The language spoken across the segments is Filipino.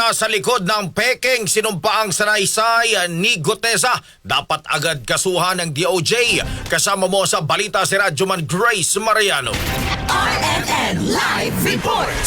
nasa likod ng peking sinumpaang sanaysay ni Gutesa dapat agad kasuhan ng DOJ. Kasama mo sa balita si Radyoman Grace Mariano. RMN Live Report!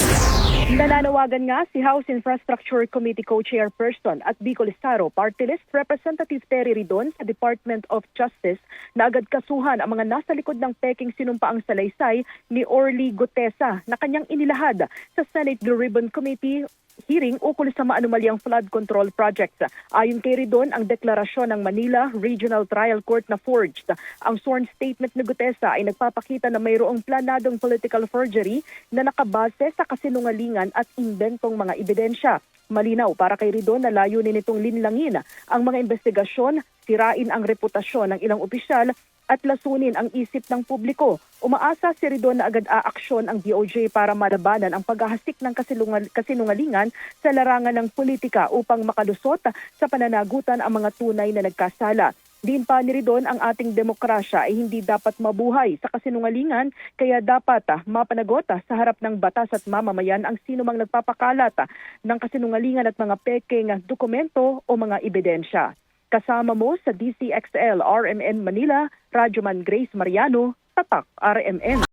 Nananawagan nga si House Infrastructure Committee Co-Chairperson at Bicol Estado Party List Representative Terry Ridon sa Department of Justice na agad kasuhan ang mga nasa likod ng peking sinumpaang salaysay ni Orly Gutesa na kanyang inilahad sa Senate Blue Ribbon Committee hearing ukol sa maanumalyang flood control projects. Ayon kay Ridon, ang deklarasyon ng Manila Regional Trial Court na forged. Ang sworn statement ni Gutesa ay nagpapakita na mayroong planadong political forgery na nakabase sa kasinungalingan at inventong mga ebidensya. Malinaw para kay Ridon na layunin nitong linlangin ang mga investigasyon, sirain ang reputasyon ng ilang opisyal at lasunin ang isip ng publiko. Umaasa si Ridon na agad aaksyon ang DOJ para malabanan ang paghahasik ng kasinungalingan sa larangan ng politika upang makalusot sa pananagutan ang mga tunay na nagkasala. Din pa ni Ridon ang ating demokrasya ay hindi dapat mabuhay sa kasinungalingan kaya dapat ah, mapanagot ah, sa harap ng batas at mamamayan ang sino mang nagpapakalat ah, ng kasinungalingan at mga peking ah, dokumento o mga ebidensya. Kasama mo sa DCXL RMN Manila, Radyoman Grace Mariano, Tatak RMN.